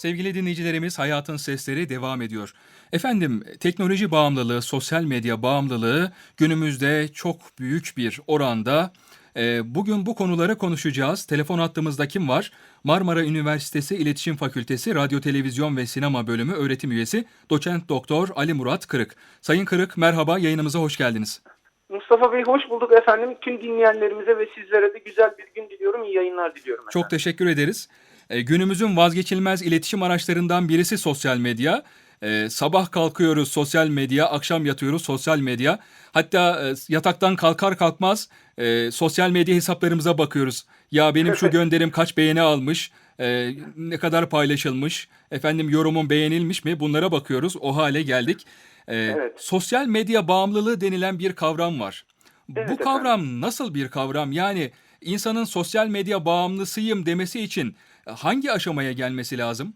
Sevgili dinleyicilerimiz Hayatın Sesleri devam ediyor. Efendim teknoloji bağımlılığı, sosyal medya bağımlılığı günümüzde çok büyük bir oranda. Ee, bugün bu konuları konuşacağız. Telefon hattımızda kim var? Marmara Üniversitesi İletişim Fakültesi Radyo, Televizyon ve Sinema Bölümü öğretim üyesi Doçent Doktor Ali Murat Kırık. Sayın Kırık merhaba yayınımıza hoş geldiniz. Mustafa Bey hoş bulduk efendim. Tüm dinleyenlerimize ve sizlere de güzel bir gün diliyorum. İyi yayınlar diliyorum efendim. Çok teşekkür ederiz. E, günümüzün vazgeçilmez iletişim araçlarından birisi sosyal medya. E, sabah kalkıyoruz sosyal medya, akşam yatıyoruz sosyal medya. Hatta e, yataktan kalkar kalkmaz e, sosyal medya hesaplarımıza bakıyoruz. Ya benim şu gönderim kaç beğeni almış, e, ne kadar paylaşılmış, efendim yorumum beğenilmiş mi bunlara bakıyoruz. O hale geldik. E, Evet. Sosyal medya bağımlılığı denilen bir kavram var. Bu Evet kavram nasıl bir kavram? Yani insanın sosyal medya bağımlısıyım demesi için hangi aşamaya gelmesi lazım?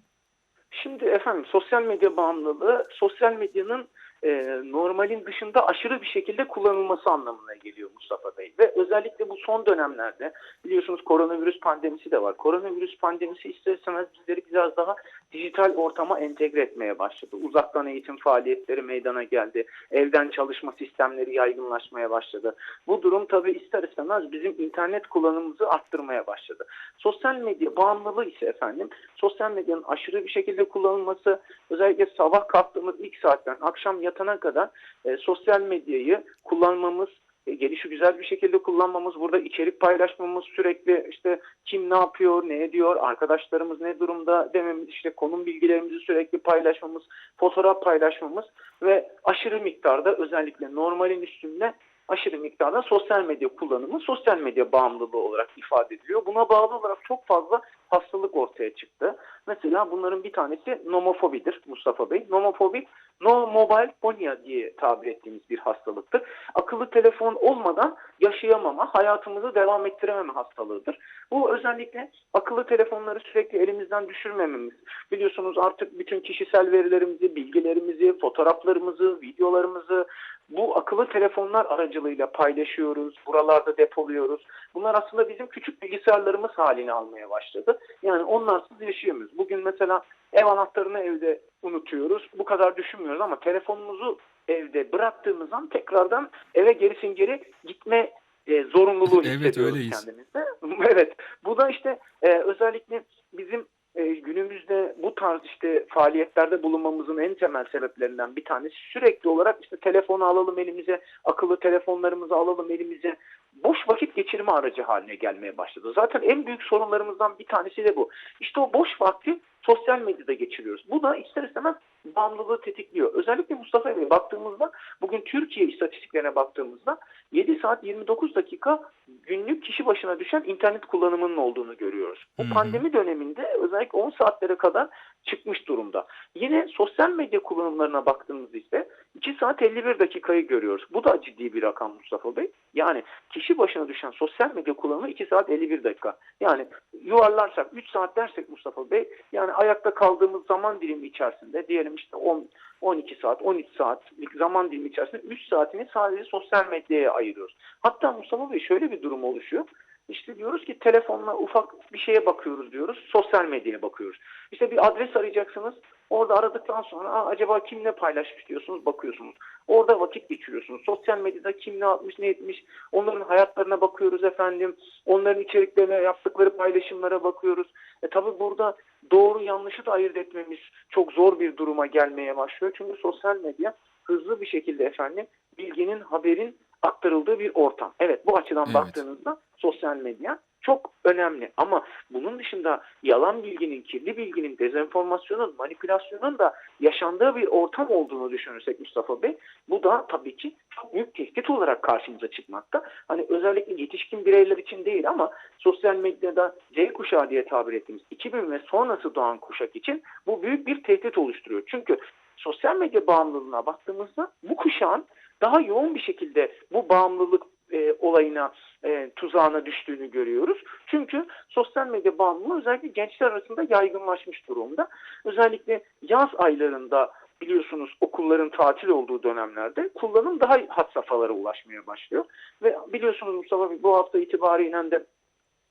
Şimdi efendim sosyal medya bağımlılığı sosyal medyanın e, normalin dışında aşırı bir şekilde kullanılması anlamına geliyor Mustafa Bey. Ve özellikle bu son dönemlerde biliyorsunuz koronavirüs pandemisi de var. Koronavirüs pandemisi ister istemez bizleri biraz daha dijital ortama entegre etmeye başladı. Uzaktan eğitim faaliyetleri meydana geldi. Evden çalışma sistemleri yaygınlaşmaya başladı. Bu durum tabii ister istemez bizim internet kullanımımızı arttırmaya başladı. Sosyal medya bağımlılığı ise efendim sosyal medyanın aşırı bir şekilde kullanılması özellikle sabah kalktığımız ilk saatten akşam yatana kadar e, sosyal medyayı kullanmamız gelişi güzel bir şekilde kullanmamız, burada içerik paylaşmamız, sürekli işte kim ne yapıyor, ne ediyor, arkadaşlarımız ne durumda dememiz, işte konum bilgilerimizi sürekli paylaşmamız, fotoğraf paylaşmamız ve aşırı miktarda özellikle normalin üstünde aşırı miktarda sosyal medya kullanımı sosyal medya bağımlılığı olarak ifade ediliyor. Buna bağlı olarak çok fazla hastalık ortaya çıktı. Mesela bunların bir tanesi nomofobidir Mustafa Bey. Nomofobi no mobile phobia diye tabir ettiğimiz bir hastalıktır. Akıllı telefon olmadan yaşayamama, hayatımızı devam ettirememe hastalığıdır. Bu özellikle akıllı telefonları sürekli elimizden düşürmememiz. Biliyorsunuz artık bütün kişisel verilerimizi, bilgilerimizi, fotoğraflarımızı, videolarımızı bu akıllı telefonlar aracılığıyla paylaşıyoruz, buralarda depoluyoruz. Bunlar aslında bizim küçük bilgisayarlarımız halini almaya başladı. Yani onlarsız yaşayamıyoruz. Bugün mesela ev anahtarını evde unutuyoruz. Bu kadar düşünmüyoruz ama telefonumuzu evde bıraktığımız an tekrardan eve gerisin geri gitme e, zorunluluğu Evet, hissediyoruz öyleyiz. kendimizde. evet. Bu da işte e, özellikle bizim e, günümüzde bu tarz işte faaliyetlerde bulunmamızın en temel sebeplerinden bir tanesi sürekli olarak işte telefonu alalım elimize, akıllı telefonlarımızı alalım elimize. Boş vakit geçirme aracı haline gelmeye başladı. Zaten en büyük sorunlarımızdan bir tanesi de bu. İşte o boş vakti sosyal medyada geçiriyoruz. Bu da ister istemez bağımlılığı tetikliyor. Özellikle Mustafa Bey baktığımızda bugün Türkiye istatistiklerine baktığımızda 7 saat 29 dakika günlük kişi başına düşen internet kullanımının olduğunu görüyoruz. Bu Hı hı. pandemi döneminde özellikle 10 saatlere kadar çıkmış durumda. Yine sosyal medya kullanımlarına baktığımızda ise 2 saat 51 dakikayı görüyoruz. Bu da ciddi bir rakam Mustafa Bey. Yani kişi başına düşen sosyal medya kullanımı 2 saat 51 dakika. Yani yuvarlarsak 3 saat dersek Mustafa Bey yani ayakta kaldığımız zaman dilimi içerisinde diyelim işte 10 12 saat, 13 saatlik zaman dilimi içerisinde 3 saatini sadece sosyal medyaya ayırıyoruz. Hatta Mustafa Bey şöyle bir durum oluşuyor. İşte diyoruz ki telefonla ufak bir şeye bakıyoruz diyoruz. Sosyal medyaya bakıyoruz. İşte bir adres arayacaksınız. Orada aradıktan sonra Aa, acaba kim ne paylaşmış diyorsunuz bakıyorsunuz. Orada vakit geçiriyorsunuz. Sosyal medyada kim ne yapmış ne etmiş. Onların hayatlarına bakıyoruz efendim. Onların içeriklerine yaptıkları paylaşımlara bakıyoruz. E tabi burada doğru yanlışı da ayırt etmemiz çok zor bir duruma gelmeye başlıyor. Çünkü sosyal medya hızlı bir şekilde efendim bilginin, haberin aktarıldığı bir ortam. Evet bu açıdan Evet. baktığınızda sosyal medya çok önemli. Ama bunun dışında yalan bilginin, kirli bilginin, dezenformasyonun, manipülasyonun da yaşandığı bir ortam olduğunu düşünürsek Mustafa Bey, bu da tabii ki çok büyük tehdit olarak karşımıza çıkmakta. Hani özellikle yetişkin bireyler için değil ama sosyal medyada Z kuşağı diye tabir ettiğimiz 2000 ve sonrası doğan kuşak için bu büyük bir tehdit oluşturuyor. Çünkü sosyal medya bağımlılığına baktığımızda bu kuşağın daha yoğun bir şekilde bu bağımlılık e, olayına, e, tuzağına düştüğünü görüyoruz. Çünkü sosyal medya bağımlılığı özellikle gençler arasında yaygınlaşmış durumda. Özellikle yaz aylarında biliyorsunuz okulların tatil olduğu dönemlerde kullanım daha had safhalara ulaşmaya başlıyor. Ve biliyorsunuz Mustafa Bey bu hafta itibariyle de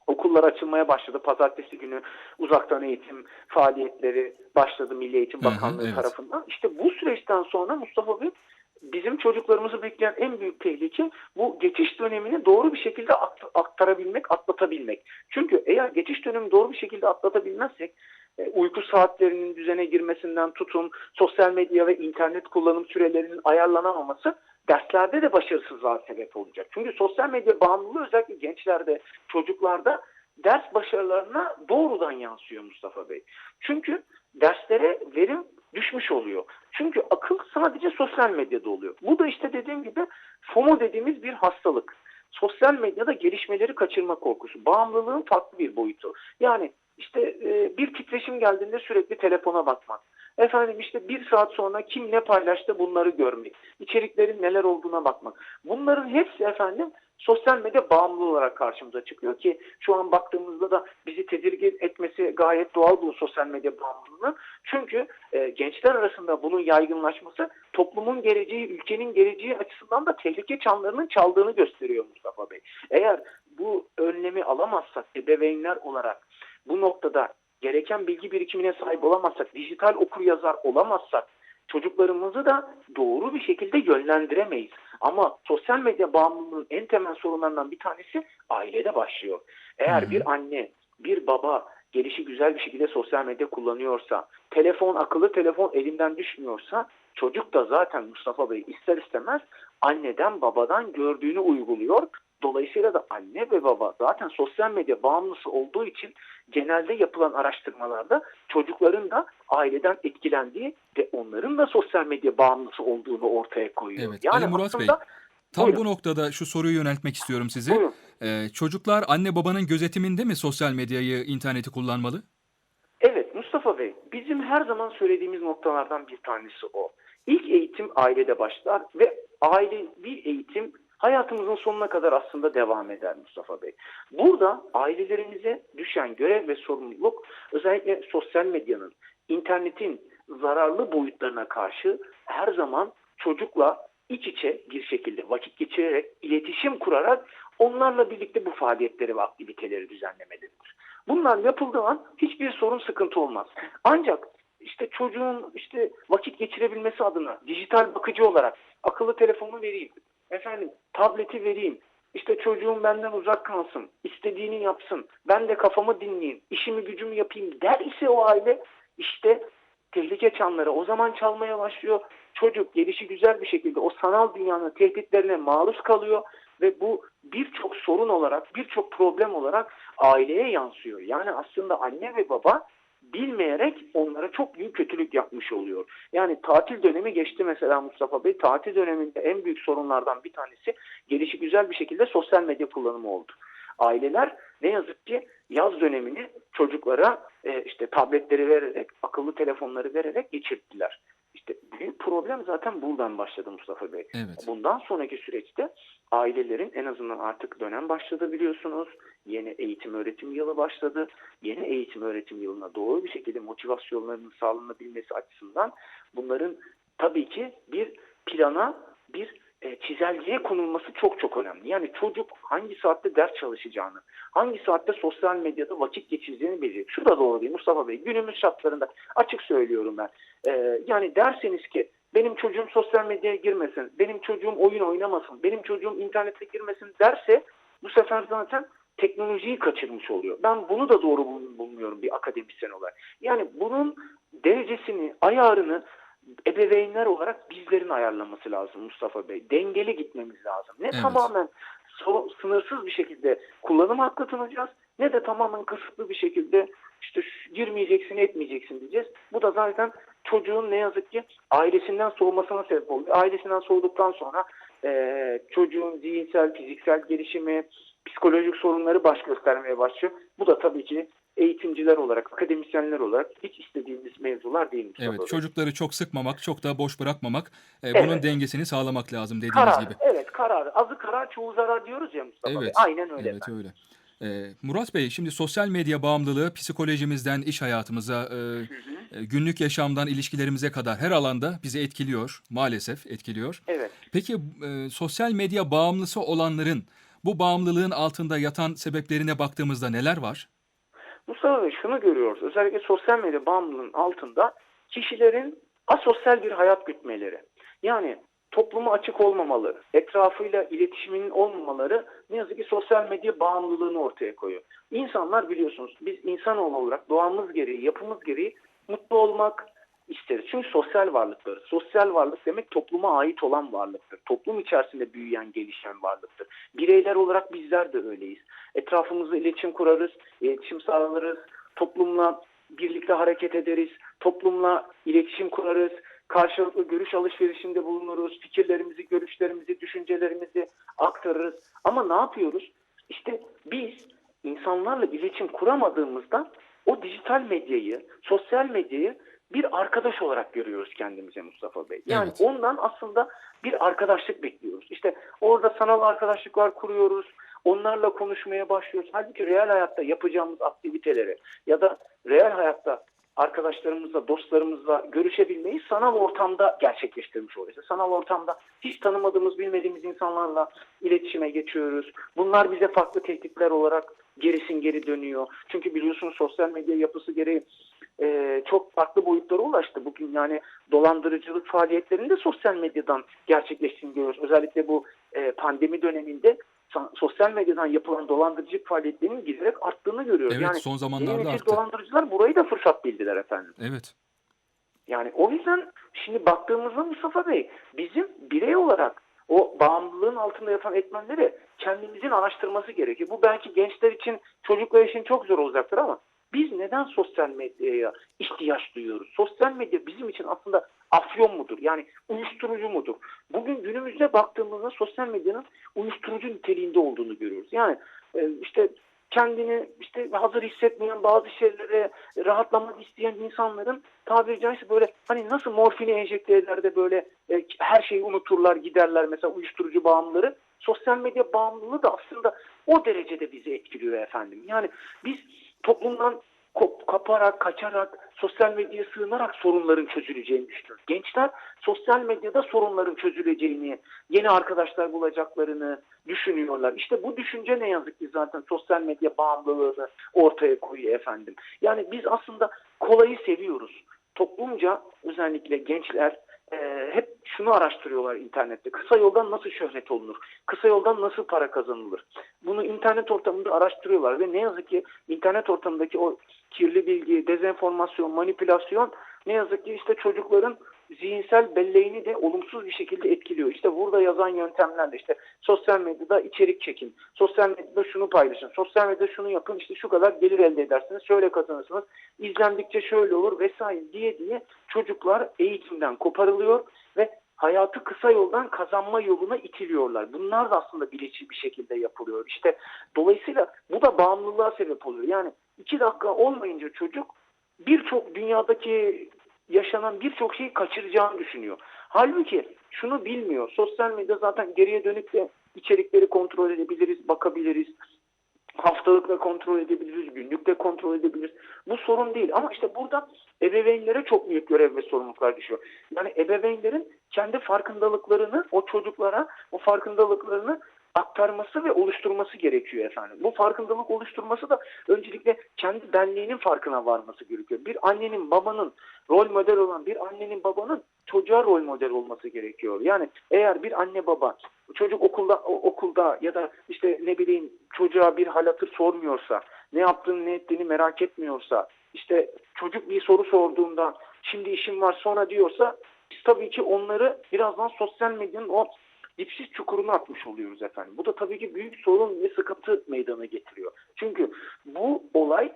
Okullar açılmaya başladı. Pazartesi günü uzaktan eğitim faaliyetleri başladı Milli Eğitim Hı hı, Bakanlığı evet. tarafından. İşte bu süreçten sonra Mustafa Bey bizim çocuklarımızı bekleyen en büyük tehlike bu geçiş dönemini doğru bir şekilde akt- aktarabilmek, atlatabilmek. Çünkü eğer geçiş dönemi doğru bir şekilde atlatabilmezsek e, uyku saatlerinin düzene girmesinden tutun, sosyal medya ve internet kullanım sürelerinin ayarlanamaması derslerde de başarısızlığa sebep olacak. Çünkü sosyal medya bağımlılığı özellikle gençlerde, çocuklarda ders başarılarına doğrudan yansıyor Mustafa Bey. Çünkü derslere verim düşmüş oluyor. Çünkü akıl sadece sosyal medyada oluyor. Bu da işte dediğim gibi FOMO dediğimiz bir hastalık. Sosyal medyada gelişmeleri kaçırma korkusu. Bağımlılığın farklı bir boyutu. Yani işte e, bir titreşim geldiğinde sürekli telefona bakmak. Efendim işte bir saat sonra kim ne paylaştı bunları görmek. İçeriklerin neler olduğuna bakmak. Bunların hepsi efendim sosyal medya bağımlılığı olarak karşımıza çıkıyor ki şu an baktığımızda da bizi tedirgin etmesi gayet doğal bu sosyal medya bağımlılığının. Çünkü e, gençler arasında bunun yaygınlaşması toplumun geleceği, ülkenin geleceği açısından da tehlike çanlarının çaldığını gösteriyor Mustafa Bey. Eğer bu önlemi alamazsak ebeveynler olarak bu noktada gereken bilgi birikimine sahip olamazsak, dijital okur yazar olamazsak çocuklarımızı da doğru bir şekilde yönlendiremeyiz. Ama sosyal medya bağımlılığının en temel sorunlarından bir tanesi ailede başlıyor. Eğer bir anne, bir baba gelişi güzel bir şekilde sosyal medya kullanıyorsa, telefon akıllı telefon elinden düşmüyorsa çocuk da zaten Mustafa Bey ister istemez anneden babadan gördüğünü uyguluyor. Dolayısıyla da anne ve baba zaten sosyal medya bağımlısı olduğu için genelde yapılan araştırmalarda çocukların da aileden etkilendiği ve onların da sosyal medya bağımlısı olduğunu ortaya koyuyor. Evet, Ali Murat aslında, Tam Buyurun. bu noktada şu soruyu yöneltmek istiyorum size. Buyurun. Ee, çocuklar anne babanın gözetiminde mi sosyal medyayı, interneti kullanmalı? Evet Mustafa Bey, bizim her zaman söylediğimiz noktalardan bir tanesi o. İlk eğitim ailede başlar ve ailevi eğitim hayatımızın sonuna kadar aslında devam eder Mustafa Bey. Burada ailelerimize düşen görev ve sorumluluk özellikle sosyal medyanın, internetin zararlı boyutlarına karşı her zaman çocukla iç içe bir şekilde vakit geçirerek, iletişim kurarak onlarla birlikte bu faaliyetleri ve aktiviteleri düzenlemelidir. Bunlar yapıldığı an hiçbir sorun sıkıntı olmaz. Ancak işte çocuğun işte vakit geçirebilmesi adına dijital bakıcı olarak akıllı telefonu vereyim, efendim tableti vereyim, işte çocuğum benden uzak kalsın, istediğini yapsın, ben de kafamı dinleyeyim, işimi gücümü yapayım der ise o aile işte tehlike çanları o zaman çalmaya başlıyor. Çocuk gelişi güzel bir şekilde o sanal dünyanın tehditlerine maruz kalıyor ve bu birçok sorun olarak, birçok problem olarak aileye yansıyor. Yani aslında anne ve baba bilmeyerek onlara çok büyük kötülük yapmış oluyor. Yani tatil dönemi geçti mesela Mustafa Bey. Tatil döneminde en büyük sorunlardan bir tanesi gelişi güzel bir şekilde sosyal medya kullanımı oldu. Aileler ne yazık ki yaz dönemini çocuklara e, işte tabletleri vererek, akıllı telefonları vererek geçirttiler. İşte büyük problem zaten buradan başladı Mustafa Bey. Evet. Bundan sonraki süreçte ailelerin en azından artık dönem başladı biliyorsunuz. Yeni eğitim öğretim yılı başladı. Yeni eğitim öğretim yılına doğru bir şekilde motivasyonlarının sağlanabilmesi açısından bunların tabii ki bir plana, bir e, çizelgeye konulması çok çok önemli. Yani çocuk hangi saatte ders çalışacağını, hangi saatte sosyal medyada vakit geçireceğini bilecek. Şu da doğru değil Mustafa Bey. Günümüz şartlarında açık söylüyorum ben. E, yani derseniz ki benim çocuğum sosyal medyaya girmesin, benim çocuğum oyun oynamasın, benim çocuğum internete girmesin derse bu sefer zaten teknolojiyi kaçırmış oluyor. Ben bunu da doğru bul- bulmuyorum bir akademisyen olarak. Yani bunun derecesini, ayarını ebeveynler olarak bizlerin ayarlaması lazım Mustafa Bey. Dengeli gitmemiz lazım. Ne Evet. tamamen so- sınırsız bir şekilde kullanım hakkı tanıyacağız ne de tamamen kısıtlı bir şekilde işte girmeyeceksin etmeyeceksin diyeceğiz. Bu da zaten çocuğun ne yazık ki ailesinden soğumasına sebep oluyor. Ailesinden soğuduktan sonra eee, çocuğun zihinsel, fiziksel gelişimi, psikolojik sorunları baş göstermeye başlıyor. Bu da tabii ki eğitimciler olarak, akademisyenler olarak hiç istediğimiz mevzular değil Mustafa Evet, Bey. çocukları çok sıkmamak, çok da boş bırakmamak. e, Evet. Bunun dengesini sağlamak lazım dediğiniz Karar, gibi. evet karar. Azı karar, çoğu zarar diyoruz ya Mustafa Bey. Evet. Aynen öyle. Evet efendim. öyle. Ee, Murat Bey, şimdi sosyal medya bağımlılığı psikolojimizden iş hayatımıza, e, e, günlük yaşamdan ilişkilerimize kadar her alanda bizi etkiliyor. Maalesef etkiliyor. Evet. Peki e, sosyal medya bağımlısı olanların Bu bağımlılığın altında yatan sebeplerine baktığımızda neler var? Mustafa Bey şunu görüyoruz. Özellikle sosyal medya bağımlılığının altında kişilerin asosyal bir hayat gütmeleri. Yani topluma açık olmamaları, etrafıyla iletişiminin olmamaları ne yazık ki sosyal medya bağımlılığını ortaya koyuyor. İnsanlar biliyorsunuz biz insanoğlu olarak doğamız gereği, yapımız gereği mutlu olmak isteriz. Çünkü sosyal varlıklarız. Sosyal varlık demek topluma ait olan varlıktır. Toplum içerisinde büyüyen, gelişen varlıktır. Bireyler olarak bizler de öyleyiz. Etrafımızda iletişim kurarız, iletişim sağlarız, toplumla birlikte hareket ederiz, toplumla iletişim kurarız, karşılıklı görüş alışverişinde bulunuruz, fikirlerimizi, görüşlerimizi, düşüncelerimizi aktarırız. Ama ne yapıyoruz? İşte biz insanlarla iletişim kuramadığımızda o dijital medyayı, sosyal medyayı bir arkadaş olarak görüyoruz kendimize Mustafa Bey. Yani Evet. ondan aslında bir arkadaşlık bekliyoruz. İşte orada sanal arkadaşlıklar kuruyoruz. Onlarla konuşmaya başlıyoruz. Halbuki real hayatta yapacağımız aktiviteleri ya da real hayatta arkadaşlarımızla, dostlarımızla görüşebilmeyi sanal ortamda gerçekleştirmiş oluyoruz. Sanal ortamda hiç tanımadığımız, bilmediğimiz insanlarla iletişime geçiyoruz. Bunlar bize farklı tehditler olarak gerisin geri dönüyor. Çünkü biliyorsunuz sosyal medya yapısı gereği e, çok farklı boyutlara ulaştı. Bugün yani dolandırıcılık faaliyetlerinin de sosyal medyadan gerçekleştiğini görüyoruz. Özellikle bu e, pandemi döneminde sosyal medyadan yapılan dolandırıcılık faaliyetlerinin giderek arttığını görüyoruz. Evet yani son zamanlarda arttı. dolandırıcılar burayı da fırsat bildiler efendim. Evet. Yani o yüzden şimdi baktığımızda Mustafa Bey bizim birey olarak o bağımlılığın altında yatan etmenleri kendimizin araştırması gerekiyor. Bu belki gençler için, çocuklar için çok zor olacaktır ama biz neden sosyal medyaya ihtiyaç duyuyoruz? Sosyal medya bizim için aslında afyon mudur? Yani uyuşturucu mudur? Bugün günümüzde baktığımızda sosyal medyanın uyuşturucu niteliğinde olduğunu görüyoruz. Yani e, işte kendini işte hazır hissetmeyen bazı şeylere rahatlamak isteyen insanların tabiri caizse böyle hani nasıl morfini enjekte eder de böyle e, her şeyi unuturlar giderler mesela uyuşturucu bağımlıları sosyal medya bağımlılığı da aslında o derecede bizi etkiliyor efendim. Yani biz toplumdan kop- kaparak, kaçarak, sosyal medyaya sığınarak sorunların çözüleceğini düşünüyoruz. Gençler sosyal medyada sorunların çözüleceğini, yeni arkadaşlar bulacaklarını düşünüyorlar. İşte bu düşünce ne yazık ki zaten sosyal medya bağımlılığını ortaya koyuyor efendim. Yani biz aslında kolayı seviyoruz. Toplumca özellikle gençler e, hep şunu araştırıyorlar internette. Kısa yoldan nasıl şöhret olunur? Kısa yoldan nasıl para kazanılır? Bunu internet ortamında araştırıyorlar ve ne yazık ki internet ortamındaki o kirli bilgi, dezenformasyon, manipülasyon ne yazık ki işte çocukların zihinsel belleğini de olumsuz bir şekilde etkiliyor. İşte burada yazan yöntemlerle işte sosyal medyada içerik çekin, sosyal medyada şunu paylaşın, sosyal medyada şunu yapın, işte şu kadar gelir elde edersiniz, şöyle kazanırsınız, izlendikçe şöyle olur vesaire diye diye çocuklar eğitimden koparılıyor ve hayatı kısa yoldan kazanma yoluna itiliyorlar. Bunlar da aslında bilinçli bir şekilde yapılıyor. İşte dolayısıyla bu da bağımlılığa sebep oluyor. Yani iki dakika olmayınca çocuk birçok dünyadaki yaşanan birçok şeyi kaçıracağını düşünüyor. Halbuki şunu bilmiyor. Sosyal medya zaten geriye dönük de içerikleri kontrol edebiliriz, bakabiliriz. Haftalıkla kontrol edebiliriz, günlükle kontrol edebiliriz. Bu sorun değil. Ama işte burada ebeveynlere çok büyük görev ve sorumluluklar düşüyor. Yani ebeveynlerin kendi farkındalıklarını o çocuklara, o farkındalıklarını aktarması ve oluşturması gerekiyor efendim. Bu farkındalık oluşturması da öncelikle kendi benliğinin farkına varması gerekiyor. Bir annenin, babanın rol model olan bir annenin, babanın çocuğa rol model olması gerekiyor. Yani eğer bir anne baba çocuk okulda okulda ya da işte ne bileyim çocuğa bir hal hatır sormuyorsa, ne yaptığını ne ettiğini merak etmiyorsa, işte çocuk bir soru sorduğunda şimdi işim var sonra diyorsa biz tabii ki onları birazdan sosyal medyanın o dipsiz çukuruna atmış oluyoruz efendim. Bu da tabii ki büyük sorun ve sıkıntı meydana getiriyor. Çünkü bu olay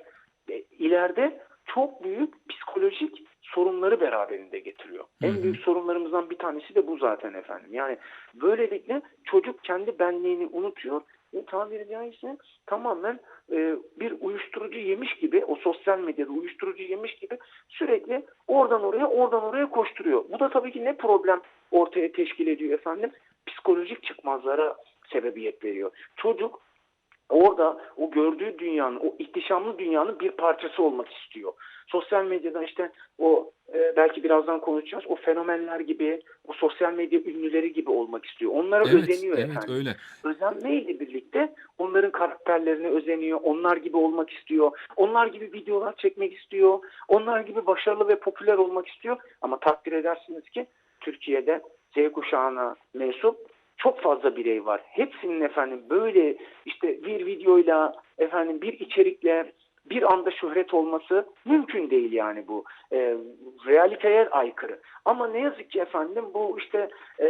e, ileride çok büyük psikolojik sorunları beraberinde getiriyor. Hı hı. En büyük sorunlarımızdan bir tanesi de bu zaten efendim. Yani böylelikle çocuk kendi benliğini unutuyor ve tabiri caizse tamamen e, bir uyuşturucu yemiş gibi o sosyal medyada uyuşturucu yemiş gibi sürekli oradan oraya oradan oraya koşturuyor. Bu da tabii ki ne problem ortaya teşkil ediyor efendim? Psikolojik çıkmazlara sebebiyet veriyor. Çocuk orada o gördüğü dünyanın, o ihtişamlı dünyanın bir parçası olmak istiyor. Sosyal medyada işte o e, belki birazdan konuşacağız. O fenomenler gibi, o sosyal medya ünlüleri gibi olmak istiyor. Onlara Evet, özeniyor evet efendim. öyle. Özenmeyle birlikte onların karakterlerine özeniyor. Onlar gibi olmak istiyor. Onlar gibi videolar çekmek istiyor. Onlar gibi başarılı ve popüler olmak istiyor. Ama takdir edersiniz ki Türkiye'de Kuşağına mensup çok fazla birey var. Hepsinin efendim böyle işte bir videoyla efendim bir içerikle bir anda şöhret olması mümkün değil yani bu. E, realiteye aykırı. Ama ne yazık ki efendim bu işte e,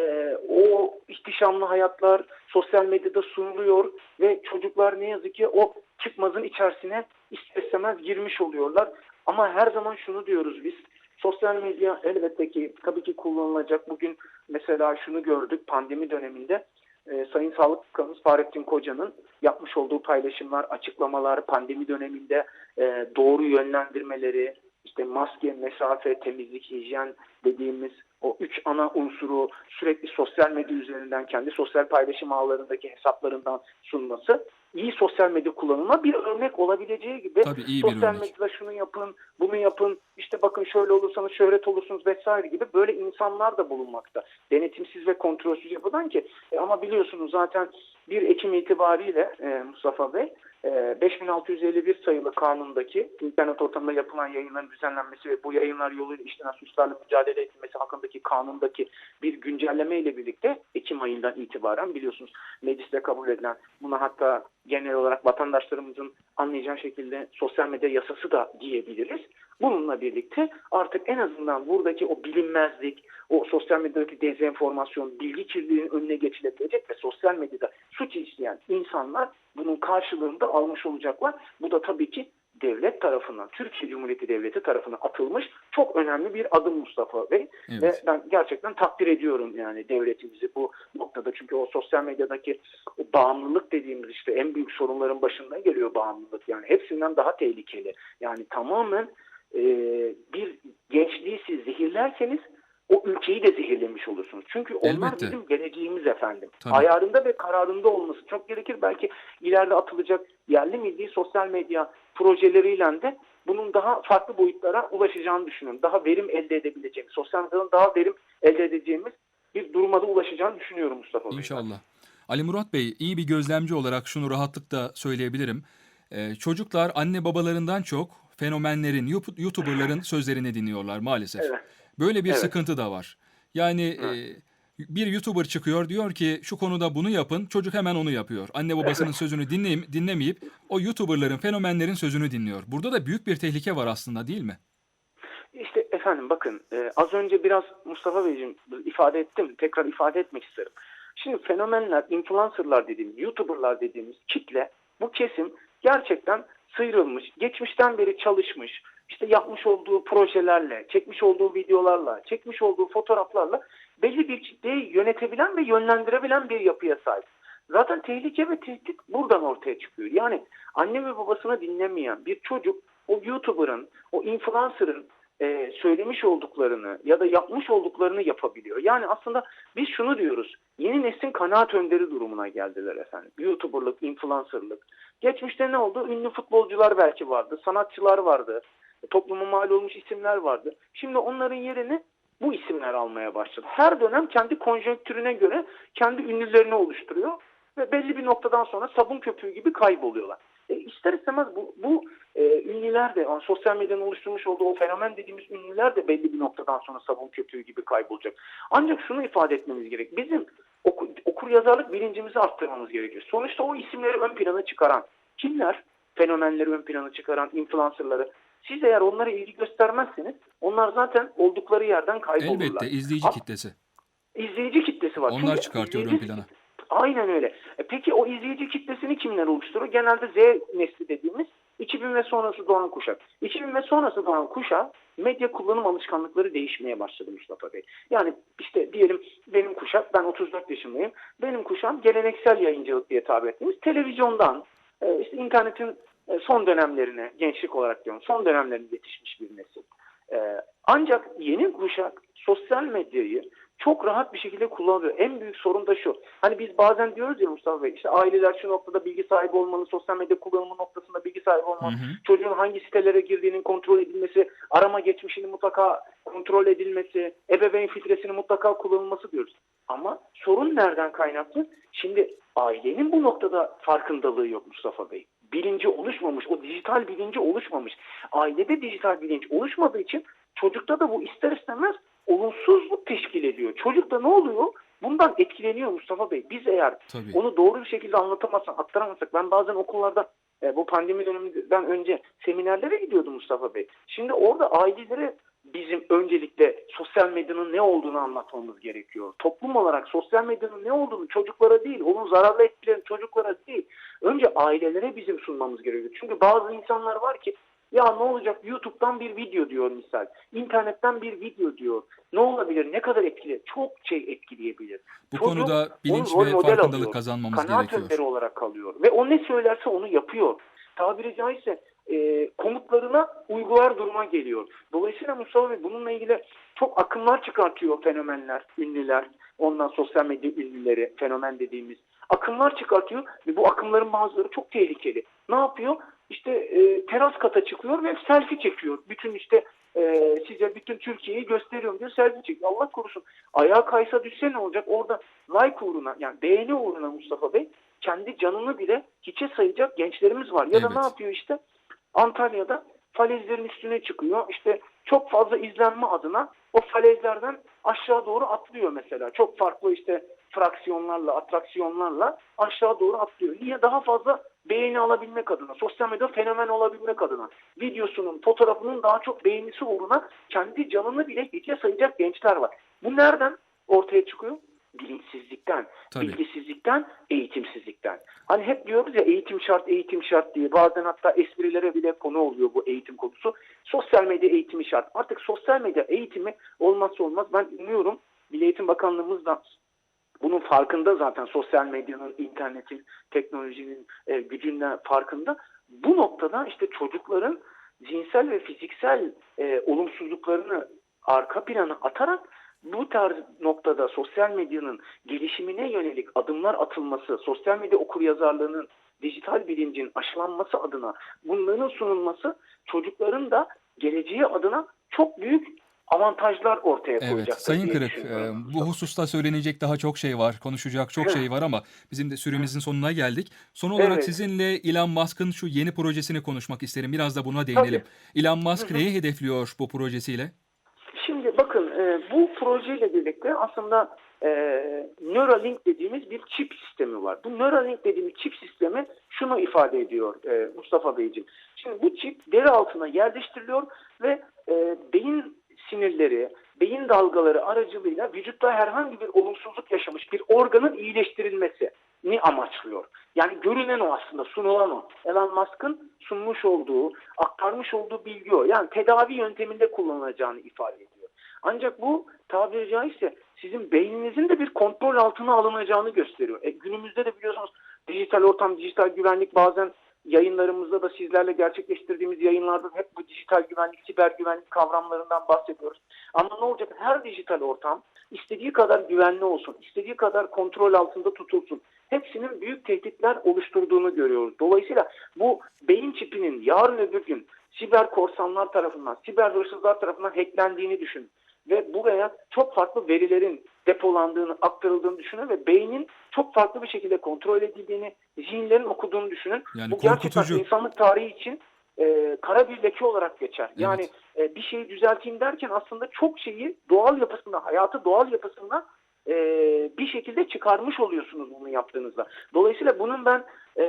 o ihtişamlı hayatlar sosyal medyada sunuluyor ve çocuklar ne yazık ki o çıkmazın içerisine ister istemez girmiş oluyorlar. Ama her zaman şunu diyoruz biz. Sosyal medya elbette ki tabii ki kullanılacak. Bugün mesela şunu gördük pandemi döneminde e, Sayın Sağlık Bakanımız Fahrettin Koca'nın yapmış olduğu paylaşımlar, açıklamalar, pandemi döneminde e, doğru yönlendirmeleri, işte maske, mesafe, temizlik, hijyen dediğimiz o üç ana unsuru sürekli sosyal medya üzerinden kendi sosyal paylaşım ağlarındaki hesaplarından sunması iyi sosyal medya kullanımına bir örnek olabileceği gibi Tabii iyi bir sosyal örnek. medyada şunu yapın, bunu yapın, işte bakın şöyle olursanız şöhret olursunuz vesaire gibi böyle insanlar da bulunmakta. Denetimsiz ve kontrolsüz yapıdan ki e, ama biliyorsunuz zaten 1 Ekim itibariyle e, Mustafa Bey 5651 sayılı kanundaki internet ortamında yapılan yayınların düzenlenmesi ve bu yayınlar yoluyla işlenen suçlarla mücadele edilmesi hakkındaki kanundaki bir güncelleme ile birlikte Ekim ayından itibaren biliyorsunuz mecliste kabul edilen buna hatta genel olarak vatandaşlarımızın anlayacağı şekilde sosyal medya yasası da diyebiliriz. Bununla birlikte artık en azından buradaki o bilinmezlik, o sosyal medyadaki dezenformasyon, bilgi kirliliğinin önüne geçilebilecek ve sosyal medyada suç işleyen insanlar bunun karşılığında almış olacaklar. Bu da tabii ki devlet tarafından, Türkiye Cumhuriyeti Devleti tarafından atılmış çok önemli bir adım Mustafa Bey. Evet. Ve ben gerçekten takdir ediyorum yani devletimizi bu noktada. Çünkü o sosyal medyadaki o bağımlılık dediğimiz işte en büyük sorunların başında geliyor bağımlılık. Yani hepsinden daha tehlikeli. Yani tamamen e, bir gençliği siz zehirlerseniz o ülkeyi de zehirlemiş olursunuz. Çünkü onlar Elbette. bizim geleceğimiz efendim. Tabii. Ayarında ve kararında olması çok gerekir. Belki ileride atılacak yerli milli sosyal medya projeleriyle de bunun daha farklı boyutlara ulaşacağını düşünüyorum. Daha verim elde edebileceğimiz, sosyal medyanın daha verim elde edeceğimiz bir duruma da ulaşacağını düşünüyorum Mustafa Bey. İnşallah. Ali Murat Bey, iyi bir gözlemci olarak şunu rahatlıkla söyleyebilirim. Ee, çocuklar anne babalarından çok fenomenlerin, YouTuber'ların sözlerini dinliyorlar maalesef. Evet. Böyle bir Evet. sıkıntı da var. Yani e, bir YouTuber çıkıyor diyor ki şu konuda bunu yapın. Çocuk hemen onu yapıyor. Anne babasının sözünü dinleyim, dinlemeyip o YouTuber'ların, fenomenlerin sözünü dinliyor. Burada da büyük bir tehlike var aslında değil mi? İşte efendim bakın e, az önce biraz Mustafa Beyciğim ifade ettim. Tekrar ifade etmek isterim. Şimdi fenomenler, influencerlar dediğimiz, YouTuber'lar dediğimiz kitle bu kesim gerçekten sıyrılmış, geçmişten beri çalışmış, işte yapmış olduğu projelerle, çekmiş olduğu videolarla, çekmiş olduğu fotoğraflarla belli bir kitleyi yönetebilen ve yönlendirebilen bir yapıya sahip. Zaten tehlike ve tehdit buradan ortaya çıkıyor. Yani anne ve babasını dinlemeyen bir çocuk o YouTuber'ın, o influencer'ın e, söylemiş olduklarını ya da yapmış olduklarını yapabiliyor. Yani aslında biz şunu diyoruz. Yeni neslin kanaat önderi durumuna geldiler efendim. YouTuber'lık, influencer'lık. Geçmişte ne oldu? Ünlü futbolcular belki vardı, sanatçılar vardı, topluma mal olmuş isimler vardı. Şimdi onların yerini bu isimler almaya başladı. Her dönem kendi konjonktürüne göre kendi ünlülerini oluşturuyor ve belli bir noktadan sonra sabun köpüğü gibi kayboluyorlar. E, ister istemez bu, bu e, ünlüler de yani sosyal medyanın oluşturmuş olduğu o fenomen dediğimiz ünlüler de belli bir noktadan sonra sabun köpüğü gibi kaybolacak. Ancak şunu ifade etmemiz gerek. Bizim oku, okur yazarlık bilincimizi arttırmamız gerekiyor. Sonuçta o isimleri ön plana çıkaran kimler? Fenomenleri ön plana çıkaran influencerları. Siz eğer onlara ilgi göstermezseniz onlar zaten oldukları yerden kaybolurlar. Elbette izleyici kitlesi. izleyici kitlesi var. Onlar Çünkü çıkartıyor ön plana. Aynen öyle. E peki o izleyici kitlesini kimler oluşturur? Genelde Z nesli dediğimiz 2000 ve sonrası doğan kuşak. 2000 ve sonrası doğan kuşak medya kullanım alışkanlıkları değişmeye başladı Mustafa Bey. Yani işte diyelim benim kuşak, ben 34 yaşındayım. Benim kuşağım geleneksel yayıncılık diye tabir ettiğimiz televizyondan, e, işte internetin son dönemlerine, gençlik olarak diyorum, son dönemlerine yetişmiş bir nesil. E, ancak yeni kuşak sosyal medyayı çok rahat bir şekilde kullanıyor. En büyük sorun da şu. Hani biz bazen diyoruz ya Mustafa Bey, işte aileler şu noktada bilgi sahibi olmalı, sosyal medya kullanımı noktasında bilgi sahibi olmalı. Hı hı. Çocuğun hangi sitelere girdiğinin kontrol edilmesi, arama geçmişini mutlaka kontrol edilmesi, ebeveyn filtresinin mutlaka kullanılması diyoruz. Ama sorun nereden kaynaklı? Şimdi ailenin bu noktada farkındalığı yok Mustafa Bey. Bilinci oluşmamış, o dijital bilinci oluşmamış. Ailede dijital bilinç oluşmadığı için çocukta da bu ister istemez olumsuzluk teşkil ediyor. Çocukta ne oluyor? Bundan etkileniyor Mustafa Bey. Biz eğer Tabii. onu doğru bir şekilde anlatamazsak, aktaramazsak ben bazen okullarda e, bu pandemi döneminden önce seminerlere gidiyordum Mustafa Bey. Şimdi orada ailelere bizim öncelikle sosyal medyanın ne olduğunu anlatmamız gerekiyor. Toplum olarak sosyal medyanın ne olduğunu çocuklara değil, onun zararlı etkilerini çocuklara değil, önce ailelere bizim sunmamız gerekiyor. Çünkü bazı insanlar var ki ya ne olacak YouTube'dan bir video diyor misal, internetten bir video diyor. Ne olabilir, ne kadar etkili? Çok şey etkileyebilir. Bu Çocuk konuda bilinç ve farkındalık alıyor. kazanmamız Kanaat gerekiyor. önderi olarak kalıyor. Ve o ne söylerse onu yapıyor. Tabiri caizse e, komutlarına uygular duruma geliyor. Dolayısıyla Mustafa Bey bununla ilgili çok akımlar çıkartıyor fenomenler, ünlüler, ondan sosyal medya ünlüleri, fenomen dediğimiz akımlar çıkartıyor ve bu akımların bazıları çok tehlikeli. Ne yapıyor? İşte e, teras kata çıkıyor ve selfie çekiyor. Bütün işte e, size bütün Türkiye'yi gösteriyorum diyor selfie çekiyor. Allah korusun. Ayağa kaysa düşse ne olacak? Orada like uğruna yani beğeni uğruna Mustafa Bey kendi canını bile hiçe sayacak gençlerimiz var. Ya da Evet. ne yapıyor işte? Antalya'da falezlerin üstüne çıkıyor. İşte çok fazla izlenme adına o falezlerden aşağı doğru atlıyor mesela. Çok farklı işte fraksiyonlarla, atraksiyonlarla aşağı doğru atlıyor. Niye? Daha fazla beğeni alabilmek adına, sosyal medya fenomen olabilmek adına. Videosunun, fotoğrafının daha çok beğenisi uğruna kendi canını bile hiçe sayacak gençler var. Bu nereden ortaya çıkıyor? Bilinçsizlikten, Tabii. bilgisizlikten, eğitimsizlikten. Hani hep diyoruz ya eğitim şart, eğitim şart diye. Bazen hatta esprilere bile konu oluyor bu eğitim konusu. Sosyal medya eğitimi şart. Artık sosyal medya eğitimi olmazsa olmaz. Ben umuyorum Milli Eğitim Bakanlığımız da bunun farkında zaten sosyal medyanın, internetin, teknolojinin e, gücünden farkında. Bu noktada işte çocukların cinsel ve fiziksel e, olumsuzluklarını arka plana atarak bu tarz noktada sosyal medyanın gelişimine yönelik adımlar atılması, sosyal medya okuryazarlığının, dijital bilincin aşılanması adına bunların sunulması çocukların da geleceği adına çok büyük avantajlar ortaya Evet, koyacaktır Sayın Kırık, e, bu hususta söylenecek daha çok şey var, konuşacak çok Evet. şey var ama bizim de süremizin sonuna geldik. Son olarak Evet. sizinle Elon Musk'ın şu yeni projesini konuşmak isterim. Biraz da buna değinelim. Elon Musk neyi hedefliyor bu projesiyle? Şimdi bakın e, bu projeyle birlikte aslında e, Neuralink dediğimiz bir çip sistemi var. Bu Neuralink dediğimiz çip sistemi şunu ifade ediyor e, Mustafa Beyciğim. Şimdi bu çip deri altına yerleştiriliyor ve e, beyin sinirleri, beyin dalgaları aracılığıyla vücutta herhangi bir olumsuzluk yaşamış bir organın iyileştirilmesini amaçlıyor. Yani görünen o aslında, sunulan o. Elon Musk'ın sunmuş olduğu, aktarmış olduğu bilgi o. Yani tedavi yönteminde kullanılacağını ifade ediyor. Ancak bu tabiri caizse sizin beyninizin de bir kontrol altına alınacağını gösteriyor. E, günümüzde de biliyorsunuz dijital ortam, dijital güvenlik bazen yayınlarımızda da sizlerle gerçekleştirdiğimiz yayınlarda hep bu dijital güvenlik, siber güvenlik kavramlarından bahsediyoruz. Ama ne olacak? Her dijital ortam istediği kadar güvenli olsun, istediği kadar kontrol altında tutulsun. Hepsinin büyük tehditler oluşturduğunu görüyoruz. Dolayısıyla bu beyin çipinin yarın öbür gün siber korsanlar tarafından, siber hırsızlar tarafından hacklendiğini düşünün. Ve buraya çok farklı verilerin depolandığını, aktarıldığını düşünün ve beynin çok farklı bir şekilde kontrol edildiğini, zihinlerin okuduğunu düşünün. Yani Bu gerçekten korkutucu. insanlık tarihi için e, kara bir leke olarak geçer. Evet. Yani e, bir şeyi düzelteyim derken aslında çok şeyi doğal yapısında, hayatı doğal yapısında e, bir şekilde çıkarmış oluyorsunuz bunu yaptığınızda. Dolayısıyla bunun ben e,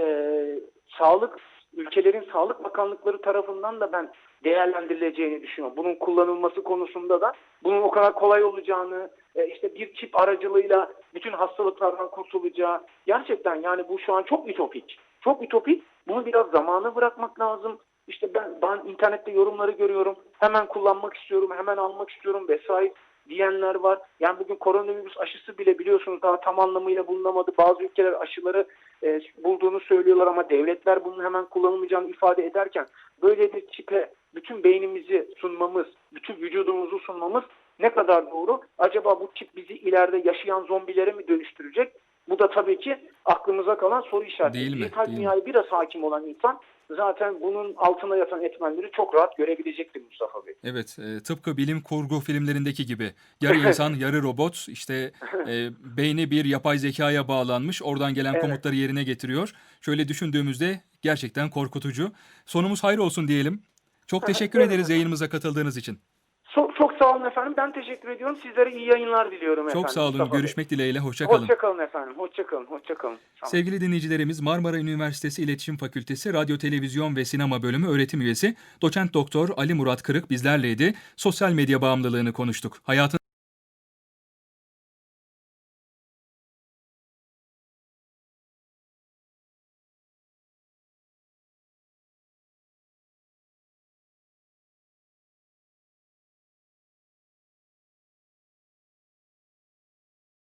sağlık ülkelerin sağlık bakanlıkları tarafından da ben değerlendirileceğini düşünüyorum. Bunun kullanılması konusunda da bunun o kadar kolay olacağını, e, işte bir çip aracılığıyla bütün hastalıklardan kurtulacağı gerçekten yani bu şu an çok ütopik. Çok ütopik. Bunu biraz zamana bırakmak lazım. İşte ben, ben internette yorumları görüyorum. Hemen kullanmak istiyorum, hemen almak istiyorum vesaire diyenler var. Yani bugün koronavirüs aşısı bile biliyorsunuz daha tam anlamıyla bulunamadı. Bazı ülkeler aşıları e, bulduğunu söylüyorlar ama devletler bunun hemen kullanılmayacağını ifade ederken böyle bir çipe bütün beynimizi sunmamız, bütün vücudumuzu sunmamız ne kadar doğru? Acaba bu çip bizi ileride yaşayan zombilere mi dönüştürecek? Bu da tabii ki aklımıza kalan soru işareti. Değil mi? Dijital dünyaya biraz hakim olan insan zaten bunun altına yatan etmenleri çok rahat görebilecektir Mustafa Bey. Evet, e, tıpkı bilim kurgu filmlerindeki gibi. Yarı insan, yarı robot. İşte e, beyni bir yapay zekaya bağlanmış. Oradan gelen Evet. komutları yerine getiriyor. Şöyle düşündüğümüzde gerçekten korkutucu. Sonumuz hayır olsun diyelim. Çok teşekkür ederiz yayınımıza katıldığınız için. Çok, çok sağ olun efendim. Ben teşekkür ediyorum. Sizlere iyi yayınlar diliyorum efendim. Çok sağ olun. Mustafa Bey. Görüşmek dileğiyle. Hoşça kalın. Hoşçakalın efendim. Hoşçakalın. Hoşçakalın. Olun. Sevgili dinleyicilerimiz Marmara Üniversitesi İletişim Fakültesi Radyo, Televizyon ve Sinema Bölümü öğretim üyesi Doçent Doktor Ali Murat Kırık bizlerleydi. Sosyal medya bağımlılığını konuştuk. Hayatın